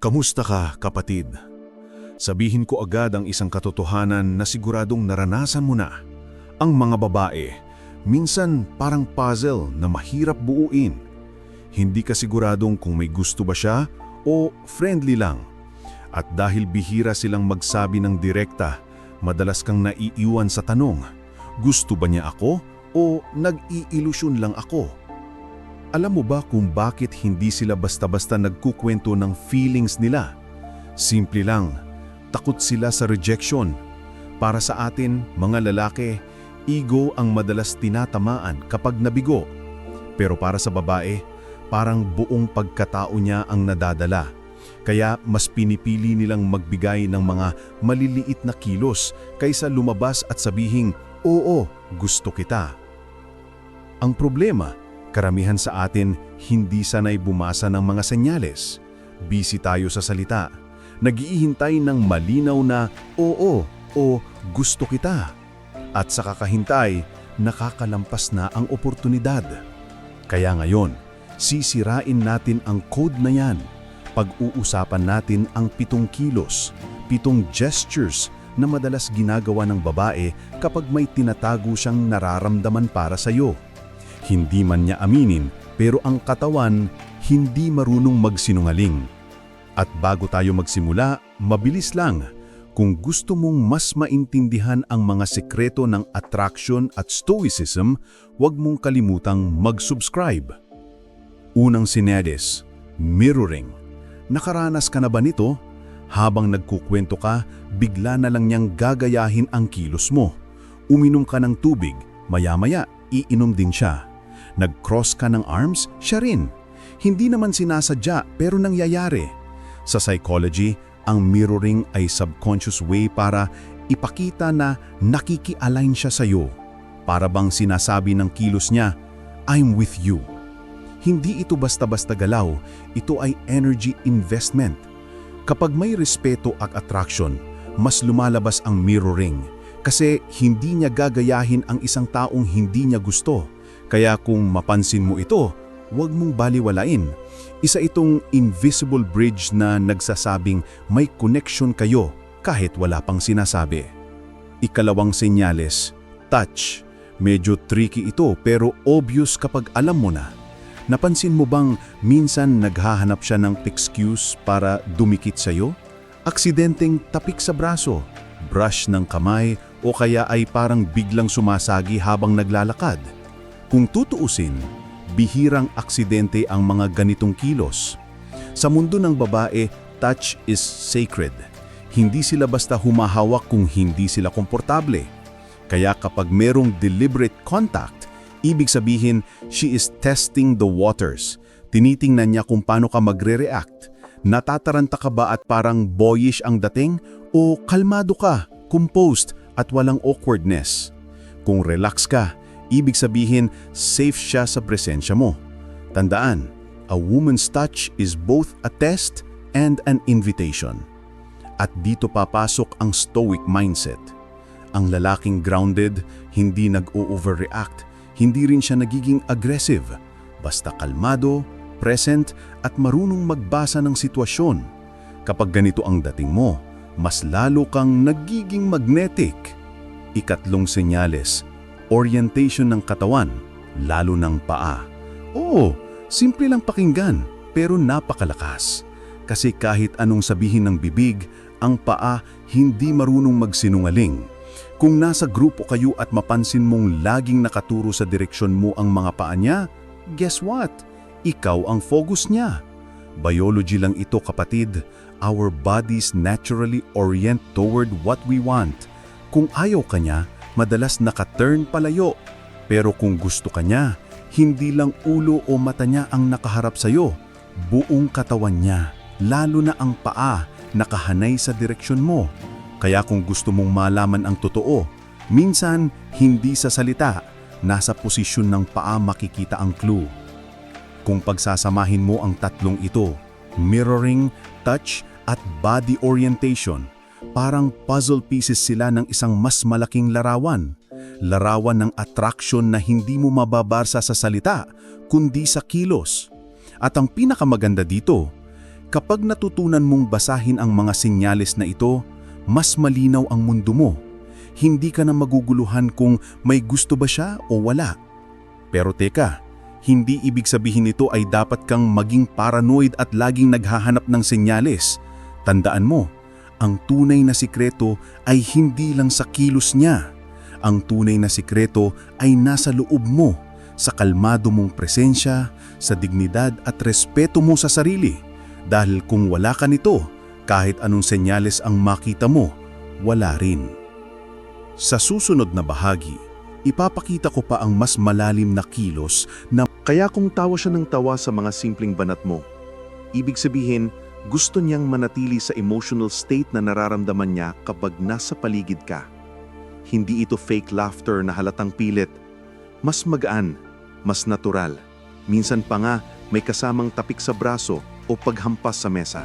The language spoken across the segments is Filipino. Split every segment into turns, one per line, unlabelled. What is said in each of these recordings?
Kamusta ka, kapatid? Sabihin ko agad ang isang katotohanan na siguradong naranasan mo na. Ang mga babae, minsan parang puzzle na mahirap buuin. Hindi ka siguradong kung may gusto ba siya o friendly lang. At dahil bihira silang magsabi ng direkta, madalas kang naiiwan sa tanong, gusto ba niya ako o nag-iilusyon lang ako? Alam mo ba kung bakit hindi sila basta-basta nagkukwento ng feelings nila? Simple lang, takot sila sa rejection. Para sa atin, mga lalaki, ego ang madalas tinatamaan kapag nabigo. Pero para sa babae, parang buong pagkatao niya ang nadadala. Kaya mas pinipili nilang magbigay ng mga maliliit na kilos kaysa lumabas at sabihing, Oo, gusto kita. Ang problema, karamihan sa atin hindi sanay bumasa ng mga senyales. Busy tayo sa salita. Nagiihintay ng malinaw na oo o gusto kita. At sa kakahintay, nakakalampas na ang oportunidad. Kaya ngayon, sisirain natin ang code na yan. Pag-uusapan natin ang pitong kilos, pitong gestures na madalas ginagawa ng babae kapag may tinatago siyang nararamdaman para sa iyo. Hindi man niya aminin, pero ang katawan hindi marunong magsinungaling. At bago tayo magsimula, mabilis lang. Kung gusto mong mas maintindihan ang mga sekreto ng attraction at stoicism, huwag mong kalimutang mag-subscribe. Unang sinedes, mirroring. Nakaranas ka na ba nito? Habang nagkukwento ka, bigla na lang niyang gagayahin ang kilos mo. Uminom ka ng tubig, maya-maya, iinom din siya. Nag-cross ka ng arms, siya rin. Hindi naman sinasadya pero nangyayari. Sa psychology, ang mirroring ay subconscious way para ipakita na nakiki-align siya sa iyo. Para bang sinasabi ng kilos niya, I'm with you. Hindi ito basta-basta galaw, ito ay energy investment. Kapag may respeto at attraction, mas lumalabas ang mirroring kasi hindi niya gagayahin ang isang taong hindi niya gusto. Kaya kung mapansin mo ito, huwag mong baliwalain. Isa itong invisible bridge na nagsasabing may connection kayo kahit wala pang sinasabi. Ikalawang senyales, touch. Medyo tricky ito pero obvious kapag alam mo na. Napansin mo bang minsan naghahanap siya ng excuse para dumikit sa'yo? Aksidenteng tapik sa braso, brush ng kamay o kaya ay parang biglang sumasagi habang naglalakad. Kung tutuusin, bihirang aksidente ang mga ganitong kilos. Sa mundo ng babae, touch is sacred. Hindi sila basta humahawak kung hindi sila komportable. Kaya kapag merong deliberate contact, ibig sabihin she is testing the waters. Tinitingnan niya kung paano ka magre-react. Natataranta ka ba at parang boyish ang dating o kalmado ka, composed at walang awkwardness? Kung relax ka, ibig sabihin safe siya sa presensya mo. Tandaan, a woman's touch is both a test and an invitation. At dito papasok ang stoic mindset. Ang lalaking grounded, hindi nag-o-overreact, hindi rin siya nagiging aggressive, basta kalmado, present at marunong magbasa ng sitwasyon. Kapag ganito ang dating mo, mas lalo kang nagiging magnetic. Ikatlong senyales, orientation ng katawan, lalo ng paa. Oo, simple lang pakinggan, pero napakalakas. Kasi kahit anong sabihin ng bibig, ang paa hindi marunong magsinungaling. Kung nasa grupo kayo at mapansin mong laging nakaturo sa direksyon mo ang mga paa niya, guess what? Ikaw ang focus niya. Biology lang ito kapatid. Our bodies naturally orient toward what we want. Kung ayaw ka niya, madalas naka-turn palayo. Pero kung gusto ka niya, hindi lang ulo o mata niya ang nakaharap sa'yo. Buong katawan niya, lalo na ang paa, nakahanay sa direksyon mo. Kaya kung gusto mong malaman ang totoo, minsan hindi sa salita, nasa posisyon ng paa makikita ang clue. Kung pagsasamahin mo ang tatlong ito, mirroring, touch at body orientation, parang puzzle pieces sila ng isang mas malaking larawan. Larawan ng attraction na hindi mo mababarsa sa salita, kundi sa kilos. At ang pinakamaganda dito,
Kapag natutunan mong basahin ang mga senyales na ito, mas malinaw ang mundo mo. Hindi ka na maguguluhan kung may gusto ba siya o wala. Pero teka, hindi ibig sabihin nito ay dapat kang maging paranoid at laging naghahanap ng senyales. Tandaan mo, ang tunay na sikreto ay hindi lang sa kilos niya. Ang tunay na sikreto ay nasa loob mo, sa kalmado mong presensya, sa dignidad at respeto mo sa sarili. Dahil kung wala ka nito, kahit anong senyales ang makita mo, wala rin. Sa susunod na bahagi, ipapakita ko pa ang mas malalim na kilos na
Kaya kung tawa siya ng tawa sa mga simpleng banat mo, ibig sabihin, gusto niyang manatili sa emotional state na nararamdaman niya kapag nasa paligid ka. Hindi ito fake laughter na halatang pilit. Mas magaan, mas natural. Minsan pa nga may kasamang tapik sa braso o paghampas sa mesa.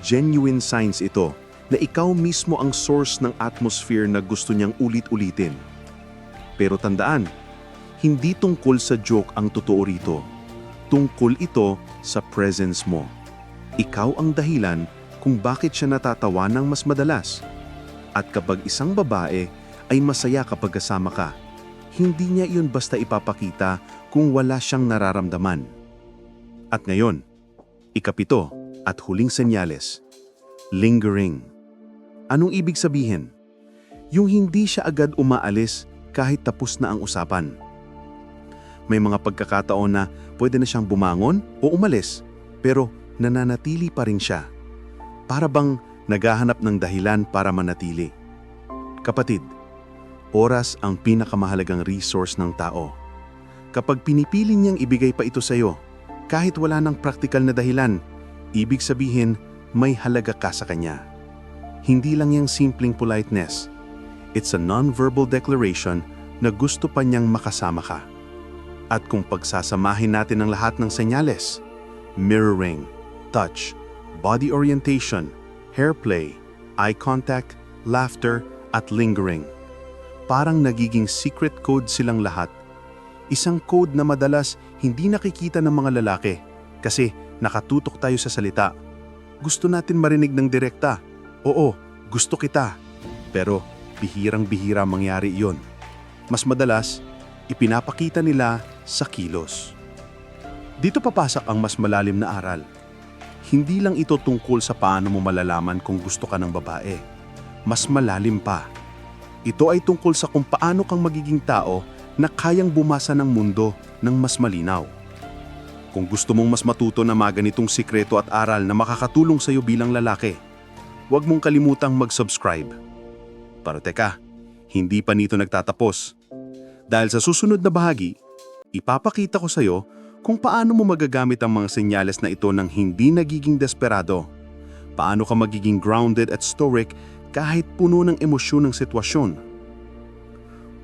Genuine signs ito na ikaw mismo ang source ng atmosphere na gusto niyang ulit-ulitin. Pero tandaan, hindi tungkol sa joke ang totoo rito. Tungkol ito sa presence mo. Ikaw ang dahilan kung bakit siya natatawa ng mas madalas. At kapag isang babae ay masaya kapag kasama ka, hindi niya iyon basta ipapakita kung wala siyang nararamdaman. At ngayon, ikapito at huling senyales, lingering. Anong ibig sabihin? Yung hindi siya agad umaalis kahit tapos na ang usapan. May mga pagkakataon na pwede na siyang bumangon o umalis, pero nananatili pa rin siya. Para bang naghahanap ng dahilan para manatili. Kapatid, oras ang pinakamahalagang resource ng tao. Kapag pinipili niyang ibigay pa ito sa iyo, kahit wala ng praktikal na dahilan, ibig sabihin may halaga ka sa kanya. Hindi lang yung simpleng politeness. It's a non-verbal declaration na gusto pa niyang makasama ka. At kung pagsasamahin natin ang lahat ng senyales, mirroring, touch, body orientation, hair play, eye contact, laughter, at lingering. Parang nagiging secret code silang lahat. Isang code na madalas hindi nakikita ng mga lalaki kasi nakatutok tayo sa salita. Gusto natin marinig ng direkta. Oo, gusto kita. Pero bihirang-bihira mangyari iyon. Mas madalas, ipinapakita nila sa kilos. Dito papasok ang mas malalim na aral. Hindi lang ito tungkol sa paano mo malalaman kung gusto ka ng babae. Mas malalim pa. Ito ay tungkol sa kung paano kang magiging tao na kayang bumasa ng mundo ng mas malinaw. Kung gusto mong mas matuto na mga ganitong sikreto at aral na makakatulong sa iyo bilang lalaki, huwag mong kalimutang mag-subscribe. Pero teka, hindi pa nito nagtatapos. Dahil sa susunod na bahagi, ipapakita ko sa iyo kung paano mo magagamit ang mga senyales na ito ng hindi nagiging desperado. Paano ka magiging grounded at stoic kahit puno ng emosyon ng sitwasyon.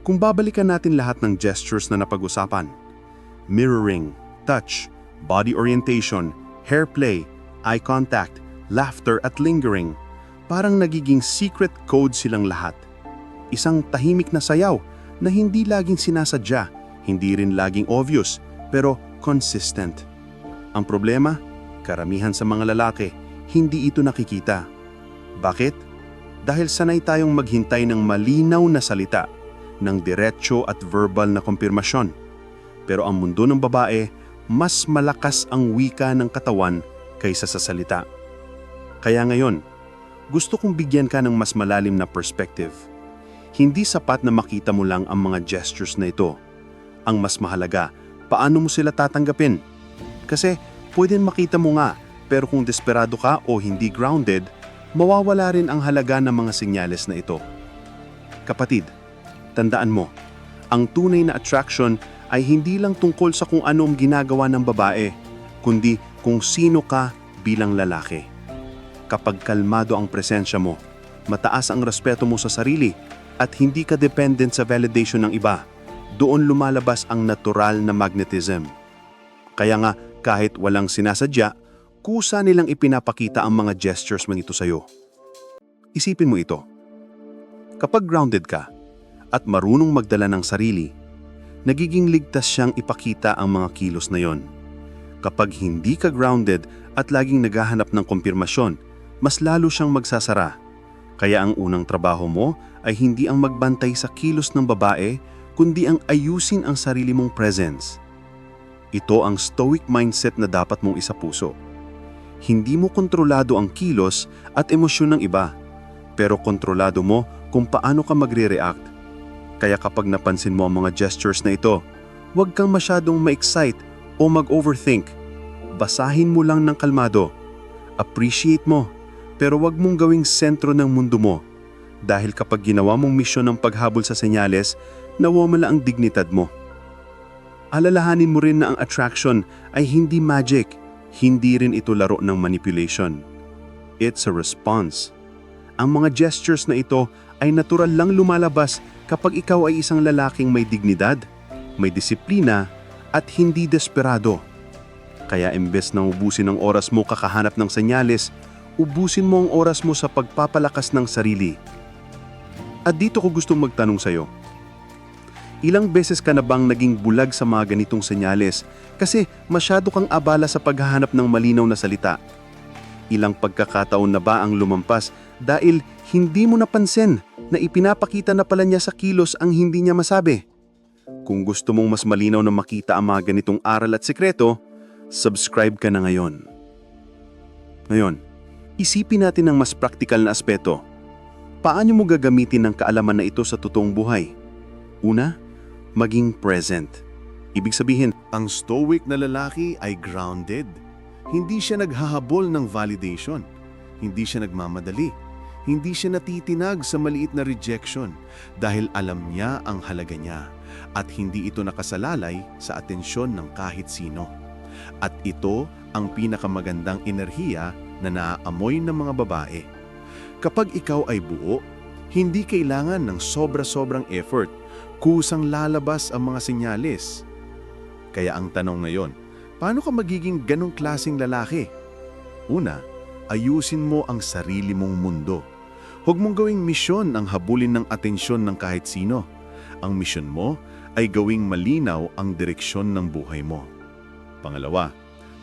Kung babalikan natin lahat ng gestures na napag-usapan, mirroring, touch, body orientation, hair play, eye contact, laughter at lingering, parang nagiging secret code silang lahat. Isang tahimik na sayaw na hindi laging sinasadya, hindi rin laging obvious, pero consistent. Ang problema, karamihan sa mga lalaki, hindi ito nakikita. Bakit? Dahil sanay tayong maghintay ng malinaw na salita, ng diretsyo at verbal na kumpirmasyon. Pero ang mundo ng babae, mas malakas ang wika ng katawan kaysa sa salita. Kaya ngayon, gusto kong bigyan ka ng mas malalim na perspective. Hindi sapat na makita mo lang ang mga gestures na ito. Ang mas mahalaga, paano mo sila tatanggapin? Kasi pwedeng makita mo nga, pero kung desperado ka o hindi grounded, mawawala rin ang halaga ng mga senyales na ito. Kapatid, tandaan mo, ang tunay na attraction ay hindi lang tungkol sa kung ano ang ginagawa ng babae, kundi kung sino ka bilang lalaki. Kapag kalmado ang presensya mo, mataas ang respeto mo sa sarili at hindi ka dependent sa validation ng iba, doon lumalabas ang natural na magnetism. Kaya nga, kahit walang sinasadya, kusa nilang ipinapakita ang mga gestures man ito sa'yo. Isipin mo ito. Kapag grounded ka at marunong magdala ng sarili, nagiging ligtas siyang ipakita ang mga kilos na yon. Kapag hindi ka grounded at laging naghahanap ng kumpirmasyon, mas lalo siyang magsasara. Kaya ang unang trabaho mo ay hindi ang magbantay sa kilos ng babae, kundi ang ayusin ang sarili mong presence. Ito ang stoic mindset na dapat mong isapuso. Hindi mo kontrolado ang kilos at emosyon ng iba, pero kontrolado mo kung paano ka magre-react. Kaya kapag napansin mo ang mga gestures na ito, huwag kang masyadong ma-excite o mag-overthink. Basahin mo lang ng kalmado. Appreciate mo, pero huwag mong gawing sentro ng mundo mo. Dahil kapag ginawa mong misyon ng paghabol sa senyales, nawawala ang dignidad mo. Alalahanin mo rin na ang attraction ay hindi magic, hindi rin ito laro ng manipulation. It's a response. Ang mga gestures na ito ay natural lang lumalabas kapag ikaw ay isang lalaking may dignidad, may disiplina, at hindi desperado. Kaya imbes na ubusin ang oras mo kakahanap ng senyales, ubusin mo ang oras mo sa pagpapalakas ng sarili. At dito ko gustong magtanong sa'yo. Ilang beses ka na bang naging bulag sa mga ganitong senyales kasi masyado kang abala sa paghahanap ng malinaw na salita? Ilang pagkakataon na ba ang lumampas dahil hindi mo napansin na ipinapakita na pala niya sa kilos ang hindi niya masabi? Kung gusto mong mas malinaw na makita ang mga ganitong aral at sekreto, subscribe ka na ngayon. Ngayon, isipin natin ang mas praktikal na aspeto. Paano mo gagamitin ang kaalaman na ito sa totoong buhay? Una, maging present. Ibig sabihin,
Ang stoic na lalaki ay grounded. Hindi siya naghahabol ng validation. Hindi siya nagmamadali. Hindi siya natitinag sa maliit na rejection dahil alam niya ang halaga niya at hindi ito nakasalalay sa atensyon ng kahit sino. At ito ang pinakamagandang enerhiya na naaamoy ng mga babae. Kapag ikaw ay buo, hindi kailangan ng sobra-sobrang effort, kusang lalabas ang mga senyales. Kaya ang tanong ngayon, paano ka magiging ganong klasing lalaki? Una, ayusin mo ang sarili mong mundo. Huwag mong gawing misyon ang habulin ng atensyon ng kahit sino. Ang misyon mo ay gawing malinaw ang direksyon ng buhay mo. Pangalawa,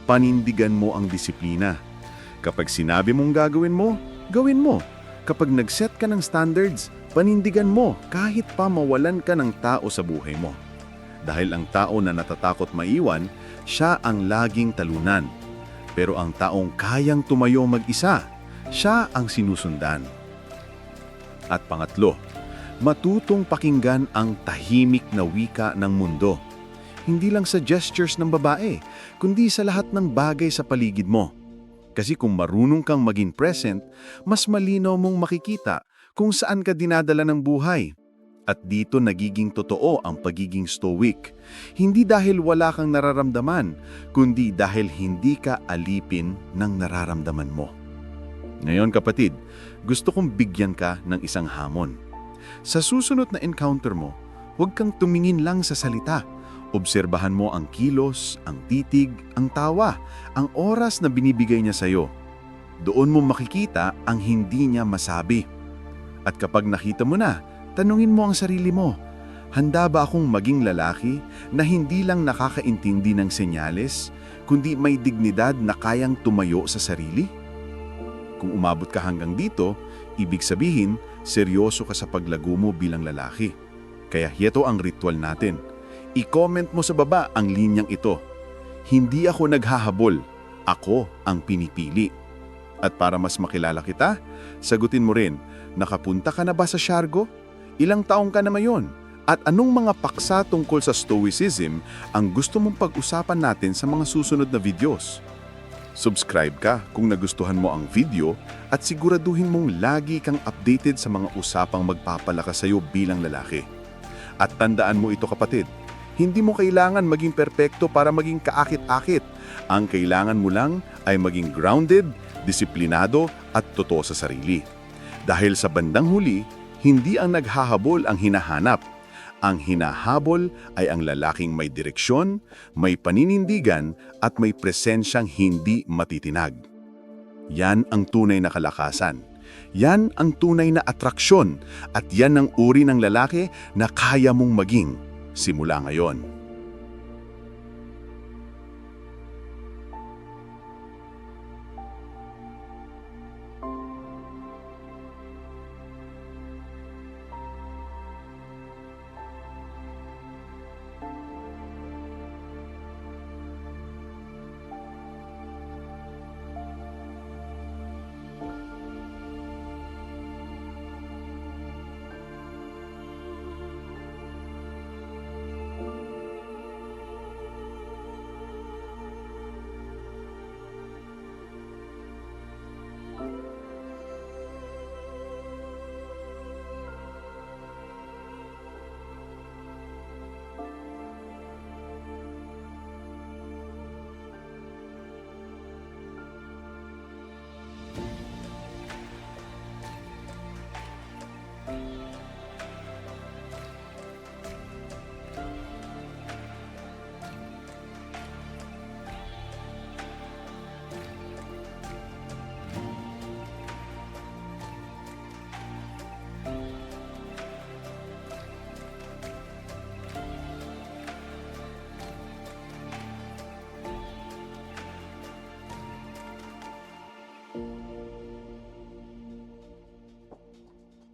panindigan mo ang disiplina. Kapag sinabi mong gagawin mo, gawin mo. Kapag nag-set ka ng standards, panindigan mo kahit pa mawalan ka ng tao sa buhay mo. Dahil ang tao na natatakot maiwan, siya ang laging talunan. Pero ang taong kayang tumayo mag-isa, siya ang sinusundan. At pangatlo, matutong pakinggan ang tahimik na wika ng mundo. Hindi lang sa gestures ng babae, kundi sa lahat ng bagay sa paligid mo. Kasi kung marunong kang maging present, mas malinaw mong makikita kung saan ka dinadala ng buhay. At dito nagiging totoo ang pagiging stoic. Hindi dahil wala kang nararamdaman, kundi dahil hindi ka alipin ng nararamdaman mo. Ngayon kapatid, gusto kong bigyan ka ng isang hamon. Sa susunod na encounter mo, huwag kang tumingin lang sa salita. Obserbahan mo ang kilos, ang titig, ang tawa, ang oras na binibigay niya sa'yo. Doon mo makikita ang hindi niya masabi. At kapag nakita mo na, tanungin mo ang sarili mo, handa ba akong maging lalaki na hindi lang nakakaintindi ng senyales, kundi may dignidad na kayang tumayo sa sarili? Kung umabot ka hanggang dito, ibig sabihin, seryoso ka sa paglago mo bilang lalaki. Kaya hito ang ritual natin. I-comment mo sa baba ang linyang ito. Hindi ako naghahabol, ako ang pinipili. At para mas makilala kita, sagutin mo rin, nakapunta ka na ba sa Siargo? Ilang taong ka na mayon? At anong mga paksa tungkol sa Stoicism ang gusto mong pag-usapan natin sa mga susunod na videos? Subscribe ka kung nagustuhan mo ang video at siguraduhin mong lagi kang updated sa mga usapang magpapalakas sa iyo bilang lalaki. At tandaan mo ito kapatid, hindi mo kailangan maging perpekto para maging kaakit-akit. Ang kailangan mo lang ay maging grounded, disiplinado at totoo sa sarili. Dahil sa bandang huli, hindi ang naghahabol ang hinahanap. Ang hinahabol ay ang lalaking may direksyon, may paninindigan at may presensyang hindi matitinag. Yan ang tunay na kalakasan. Yan ang tunay na atraksyon at yan ang uri ng lalaki na kaya mong maging simula ngayon.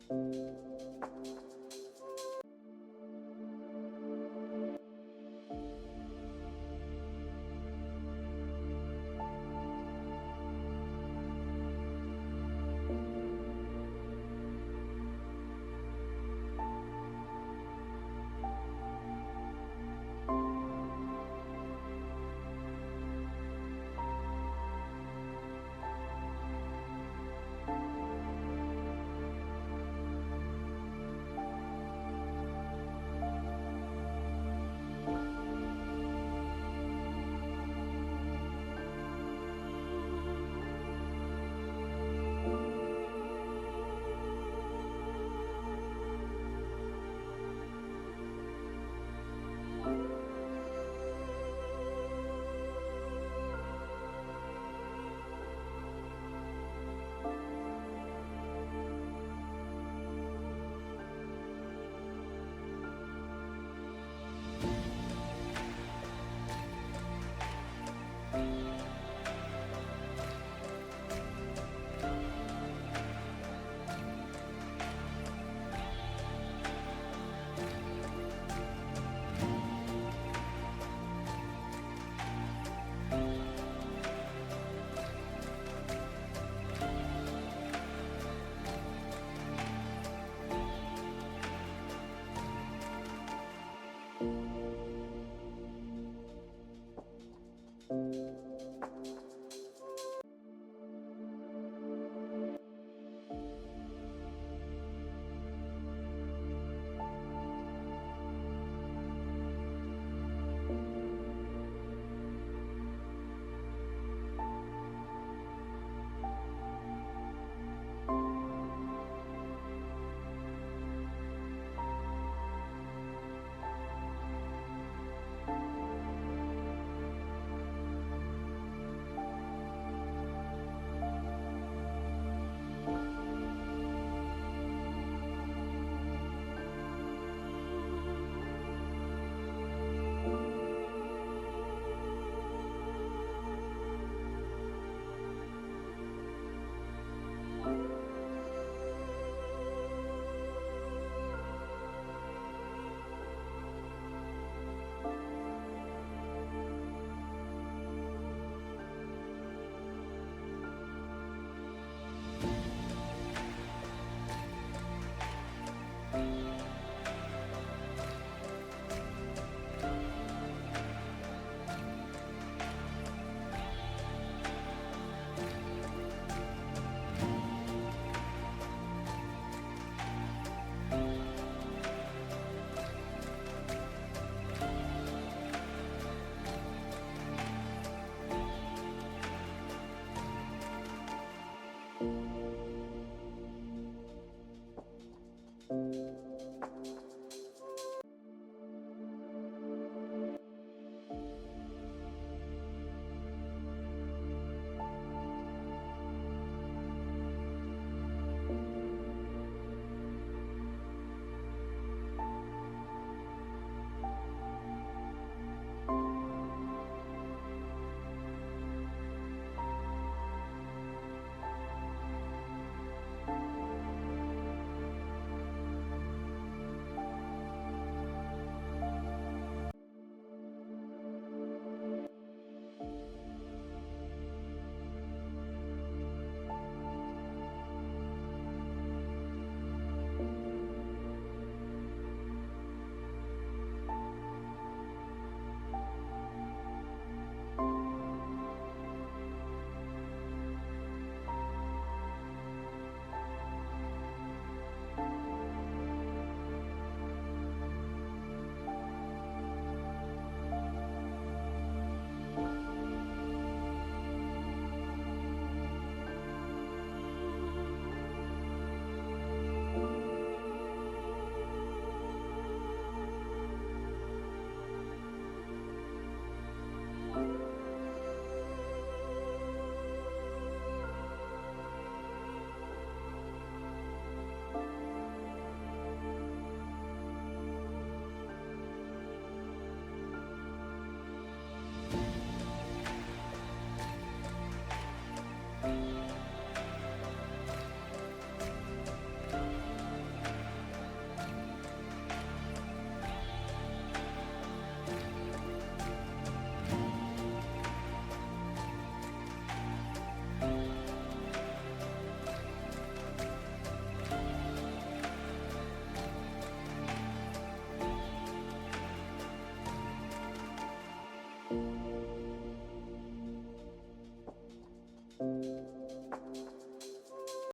Música